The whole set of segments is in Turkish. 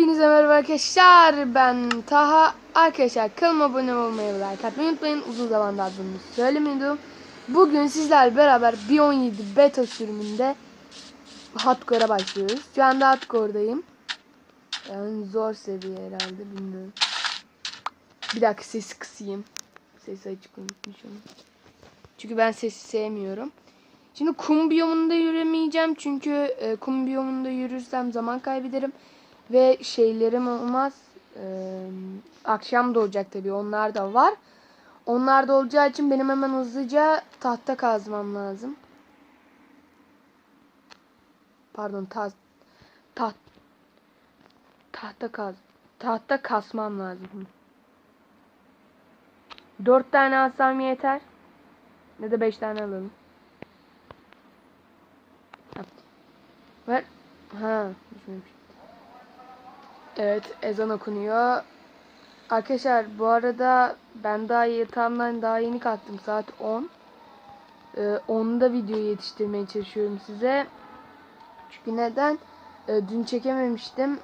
Hepinize merhaba arkadaşlar. Ben Taha. Arkadaşlar kanalıma abone olmayı like atmayı unutmayın. Uzun zamandır adını söylemiyordum. Bugün sizlerle beraber B17 beta sürümünde hardcore'a başlıyoruz. Şu anda hardcore'dayım. Yani zor seviye herhalde bilmiyorum. Bir dakika sesi kısayım. Sesi açık unutmuşum. Çünkü ben sesi sevmiyorum. Şimdi kum biyomunda yürümeyeceğim çünkü e, kum biyomunda yürürsem zaman kaybederim ve şeylerim olmaz. E, akşam da olacak tabii onlar da var. Onlar da olacağı için benim hemen hızlıca tahta kazmam lazım. Pardon ta taht tahta kaz tahta kasmam lazım. Dört tane alsam yeter. Ne de beş tane alalım. Ver. Ha, düşmemiş. Evet, ezan okunuyor. Arkadaşlar bu arada ben daha yatağımdan daha yeni kalktım. Saat 10. Ee, 10'da video yetiştirmeye çalışıyorum size. Çünkü neden? Ee, dün çekememiştim.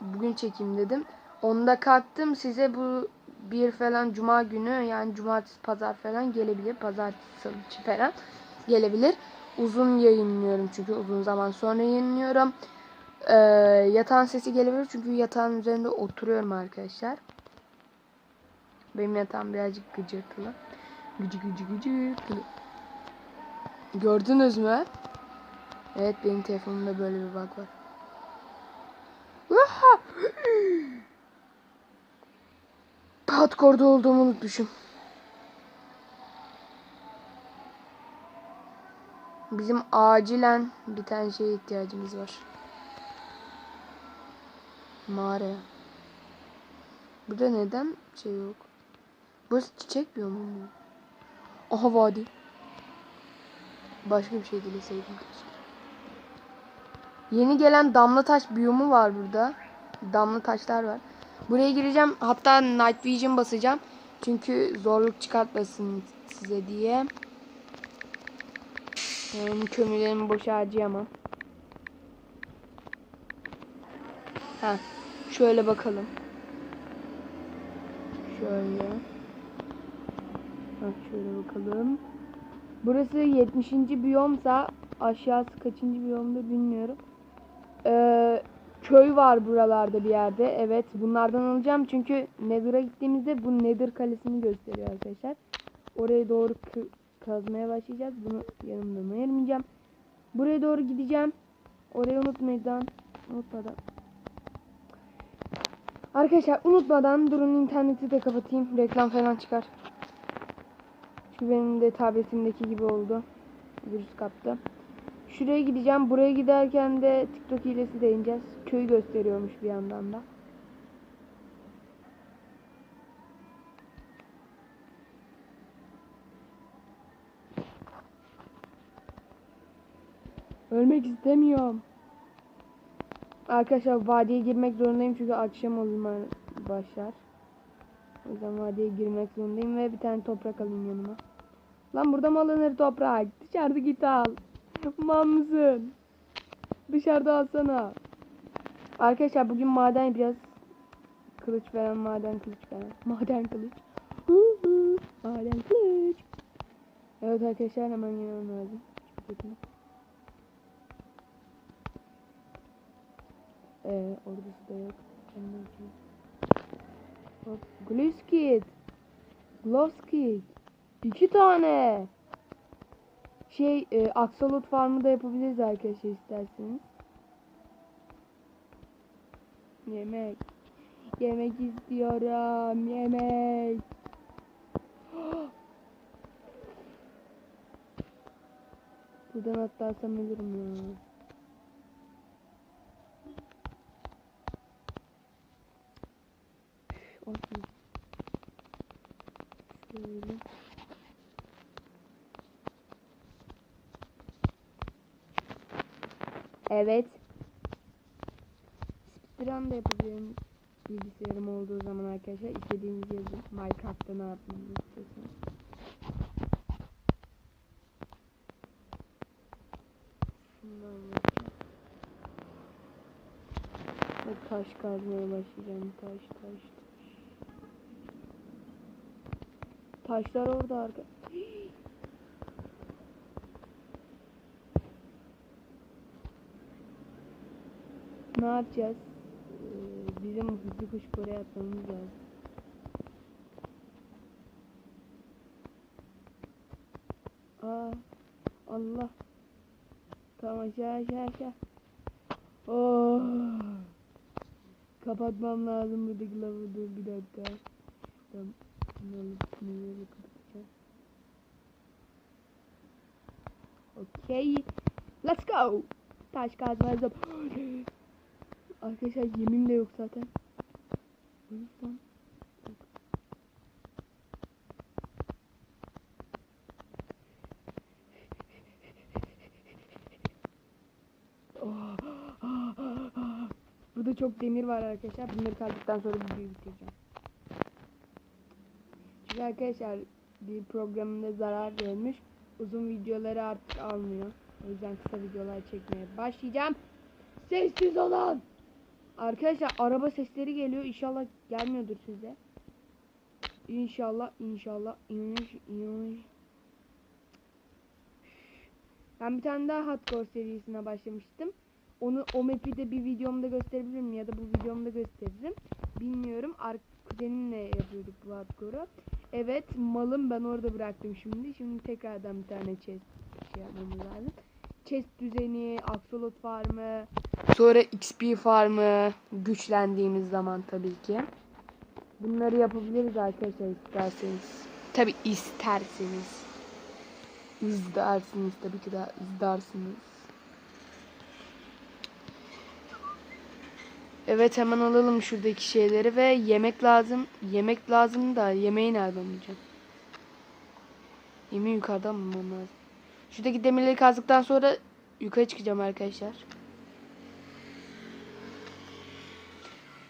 Bugün çekeyim dedim. 10'da kalktım. Size bu bir falan cuma günü yani cumartesi pazar falan gelebilir. Pazartesi salı falan gelebilir uzun yayınlıyorum çünkü uzun zaman sonra yayınlıyorum. Ee, yatağın sesi gelebilir çünkü yatağın üzerinde oturuyorum arkadaşlar. Benim yatağım birazcık gıcırtılı. Gıcı gıcı gıcırtılı. Gördünüz mü? Evet benim telefonumda böyle bir bug var. Hardcore'da olduğumu unutmuşum. Bizim acilen bir tane şeye ihtiyacımız var. Mağara. Burada neden şey yok? Burası çiçek bir mu? Aha vadi. Başka bir şey dileseydim. Yeni gelen damla taş biyomu var burada. Damla taşlar var. Buraya gireceğim. Hatta Night Vision basacağım. Çünkü zorluk çıkartmasın size diye. Yani kömürlerimi boşa harcayamam. Ha, şöyle bakalım. Şöyle. Ha, şöyle bakalım. Burası 70. biyomsa aşağısı kaçıncı biyomda bilmiyorum. Ee, köy var buralarda bir yerde. Evet bunlardan alacağım çünkü Nether'a gittiğimizde bu Nether kalesini gösteriyor arkadaşlar. Oraya doğru kazmaya başlayacağız. Bunu yanımdan ayırmayacağım. Buraya doğru gideceğim. Orayı unutmadan unutmadan Arkadaşlar unutmadan durun interneti de kapatayım. Reklam falan çıkar. Çünkü benim de tabletimdeki gibi oldu. Virüs kaptı. Şuraya gideceğim. Buraya giderken de TikTok hilesi değineceğiz. Köyü gösteriyormuş bir yandan da. Ölmek istemiyorum. Arkadaşlar vadiye girmek zorundayım çünkü akşam o zaman başlar. O yüzden vadiye girmek zorundayım ve bir tane toprak alayım yanıma. Lan burada mı alınır toprak? Dışarıda git al. Mal mısın? Dışarıda alsana. Arkadaşlar bugün maden biraz kılıç veren maden kılıç veren. Maden kılıç. maden kılıç. Evet arkadaşlar hemen yemem lazım. Çok kötü. Ee, ordusu da yok. Gluskit. Glowskit. İki tane. Şey, e, Axolot farmı da yapabiliriz arkadaşlar isterseniz. Yemek. Yemek istiyorum. Yemek. Buradan atlarsam ölürüm ya. Olsun. Şöyle. Evet. Speedrun da yapabilirim. Bilgisayarım olduğu zaman arkadaşlar. istediğiniz yazın. Minecraft'ta ne yapmamı istiyorsanız. Taş kazmaya başlayacağım. Taş taş taş. Taşlar orada arka. Ne yapacağız? Ee, bizim hızlı kuş buraya atmamız lazım. Aa, Allah. Tamam aşağı aşağı aşağı. Oh. Kapatmam lazım buradaki lafı dur bir dakika. Şuradan bunu alıp. Let's go. Taş kazma zap. Arkadaşlar yemin de yok zaten. O yüzden Burada çok demir var arkadaşlar. Bunları kaldıktan sonra videoyu bitireceğim. Çünkü arkadaşlar bir programında zarar görmüş. Uzun videoları artık almıyor. O yüzden kısa videolar çekmeye başlayacağım. Sessiz olun. Arkadaşlar araba sesleri geliyor. İnşallah gelmiyordur size. İnşallah, inşallah, inş, inş. Ben bir tane daha hardcore serisine başlamıştım. Onu o map'i de bir videomda gösterebilirim ya da bu videomda gösteririm. Bilmiyorum. Ar kuzenimle yapıyorduk bu hardcore'u. Evet malım ben orada bıraktım şimdi. Şimdi tekrardan bir tane chest şey yapmamız lazım. Chest düzeni, axolot farmı, sonra XP farmı güçlendiğimiz zaman tabii ki. Bunları yapabiliriz arkadaşlar isterseniz. Tabii isterseniz. İzlersiniz tabii ki de izlersiniz. Evet hemen alalım şuradaki şeyleri ve yemek lazım. Yemek lazım da yemeği nereden bulacağım? Yemeği yukarıdan bulmam lazım. Şuradaki demirleri kazdıktan sonra yukarı çıkacağım arkadaşlar.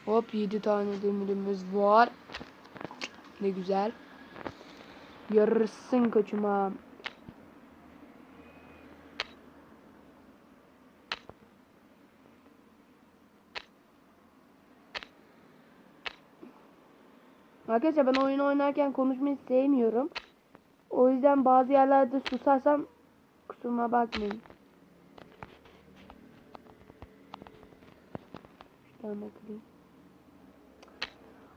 Hop 7 tane demirimiz var. Ne güzel. Yarısın koçuma. Arkadaşlar ben oyun oynarken konuşmayı sevmiyorum. O yüzden bazı yerlerde susarsam kusuruma bakmayın. Şuradan bakayım.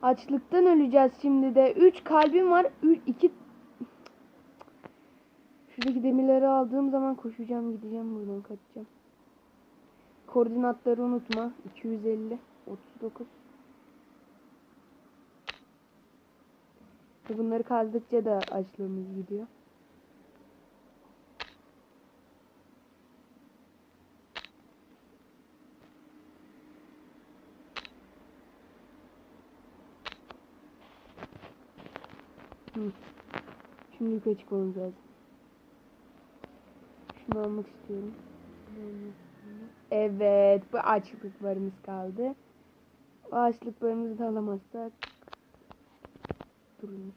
Açlıktan öleceğiz şimdi de. 3 kalbim var. 2 Şuradaki demirleri aldığım zaman koşacağım, gideceğim buradan kaçacağım. Koordinatları unutma. 250 39 Ve Bunları kazdıkça da açlığımız gidiyor. Hı. Şimdi yukarı çıkmamız lazım. Şunu almak istiyorum. Evet, bu açlıklarımız kaldı. O açlıklarımızı da alamazsak durun.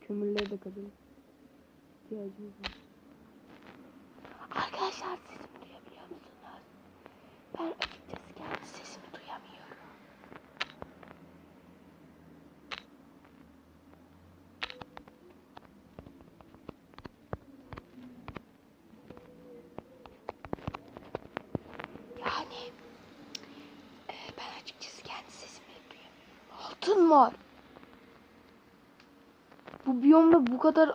Kömürleri de kazalım. İhtiyacımız var. Arkadaşlar sesimi duyabiliyor musunuz? Ben açıkçası kendi sesimi duyamıyorum. Yani e, ben açıkçası kendi sesimi var. Bu biyomda bu kadar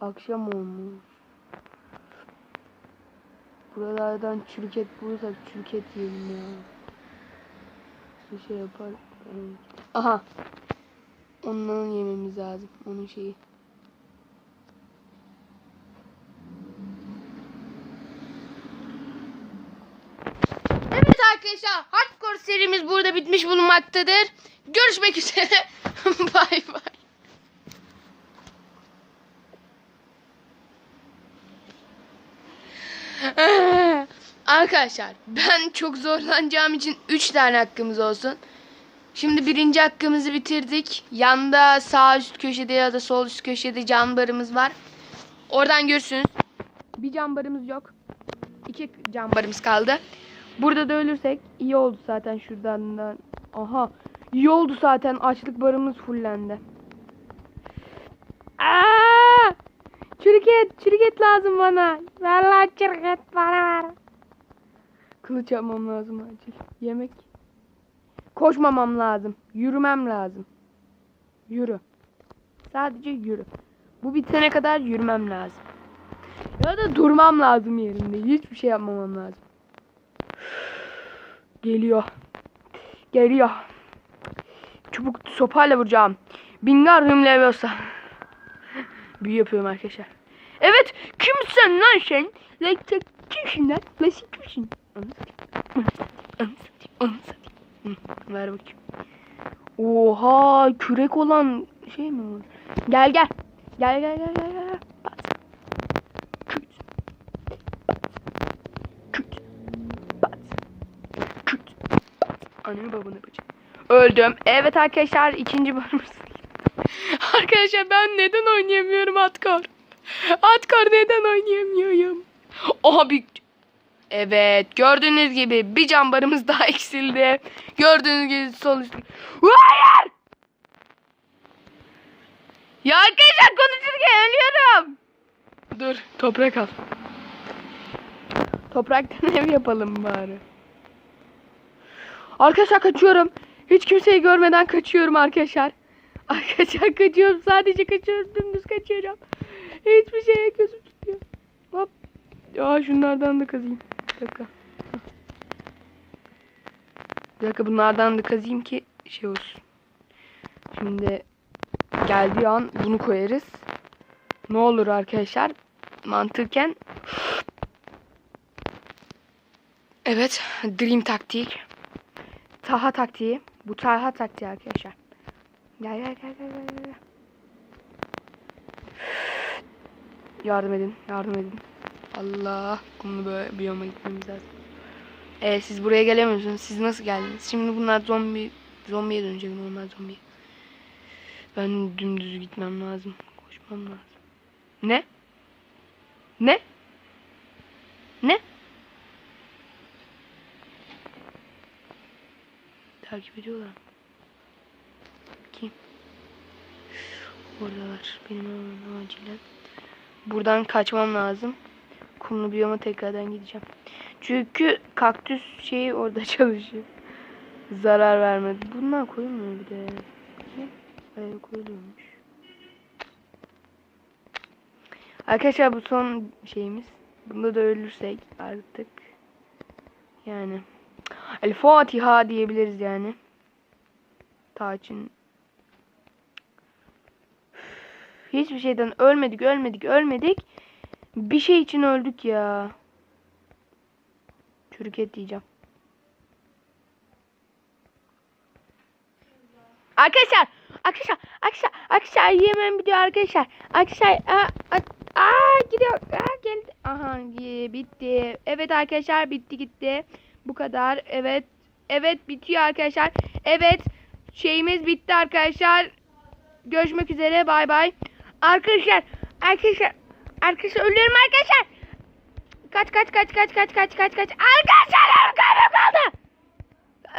akşam olmuş. Buralardan çürüket bulursak çürüket yiyelim ya. Bir şey yapar. Aha. Ondan yememiz lazım. Onun şeyi. Evet arkadaşlar Hardcore serimiz burada bitmiş bulunmaktadır. Görüşmek üzere. bay bay. Arkadaşlar ben çok zorlanacağım için 3 tane hakkımız olsun. Şimdi birinci hakkımızı bitirdik. Yanda sağ üst köşede ya da sol üst köşede cam barımız var. Oradan görürsünüz. Bir cam barımız yok. İki cam barımız kaldı. Burada da ölürsek iyi oldu zaten şuradan da. Aha. İyi oldu zaten açlık barımız fullendi. Aa! Çürük et, çürük et lazım bana. Ver lan çürük et bana ver. Kılıç yapmam lazım acil. Yemek. Koşmamam lazım. Yürümem lazım. Yürü. Sadece yürü. Bu bitene kadar yürümem lazım. Ya da durmam lazım yerinde. Hiçbir şey yapmamam lazım. Geliyor. Geliyor. Çubuk sopayla vuracağım. Bingar hümlevyosa. Büyü yapıyorum arkadaşlar. Evet. Kimsin lan sen? Like kimsin lan? Like kimsin? Ver bakayım. Oha kürek olan şey mi var? Gel gel. Gel gel gel gel Ananı babanı bacım. Öldüm. Evet arkadaşlar ikinci bölümümüz. arkadaşlar ben neden oynayamıyorum Atkar? Atkar neden oynayamıyorum? Oha bir Evet gördüğünüz gibi bir can barımız daha eksildi. Gördüğünüz gibi üst. Hayır! Ya arkadaşlar konuşurken ölüyorum. Dur toprak al. Topraktan ev yapalım bari. Arkadaşlar kaçıyorum. Hiç kimseyi görmeden kaçıyorum arkadaşlar. Arkadaşlar kaçıyorum. Sadece kaçıyorum. Dümdüz kaçıyorum. Hiçbir şeye gözüm tutmuyor. Hop. Ya şunlardan da kazayım. Bir dakika. Bir dakika bunlardan da kazayım ki şey olsun. Şimdi geldiği an bunu koyarız. Ne olur arkadaşlar mantıken Evet Dream taktik Taha taktiği Bu Taha taktiği arkadaşlar Gel gel gel gel gel gel Yardım edin yardım edin Allah kumlu böyle biyoma gitmemiz lazım ee, siz buraya gelemiyorsunuz siz nasıl geldiniz şimdi bunlar zombi zombiye dönecek normal zombiye ben dümdüz gitmem lazım. Koşmam lazım. Ne? Ne? Ne? Takip ediyorlar. Kim? Oradalar. Benim acilen. Buradan kaçmam lazım. Kumlu biyoma tekrardan gideceğim. Çünkü kaktüs şeyi orada çalışıyor. Zarar vermedi. Bunlar koyulmuyor bir de. Buraya koyuluyormuş. Arkadaşlar bu son şeyimiz. Bunda da ölürsek artık. Yani. El Fatiha diyebiliriz yani. Taç'ın Hiçbir şeyden ölmedik, ölmedik, ölmedik. Bir şey için öldük ya. Çürük et diyeceğim. Arkadaşlar, arkadaşlar, arkadaşlar, arkadaşlar yemem gidiyor arkadaşlar. Arkadaşlar, aa, aa, aa gidiyor, aa geldi. Aha, bitti. Evet arkadaşlar, bitti gitti. Bu kadar. Evet, evet bitiyor arkadaşlar. Evet, şeyimiz bitti arkadaşlar. Görüşmek üzere, bay bay. Arkadaşlar, arkadaşlar, arkadaşlar ölüyorum arkadaşlar. Kaç kaç kaç kaç kaç kaç kaç kaç. Arkadaşlar kalbim kaldı.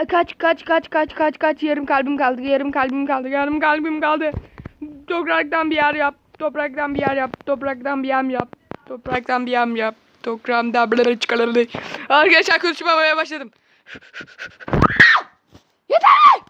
Kaç kaç kaç kaç kaç kaç yarım kalbim kaldı yarım kalbim kaldı yarım kalbim kaldı. Topraktan bir yer yap. Topraktan bir yer yap. Topraktan bir yem yap. Topraktan bir yem yap. Dokramda blablabla çıkarıldı. Arkadaşlar konuşmamaya başladım. Yeter!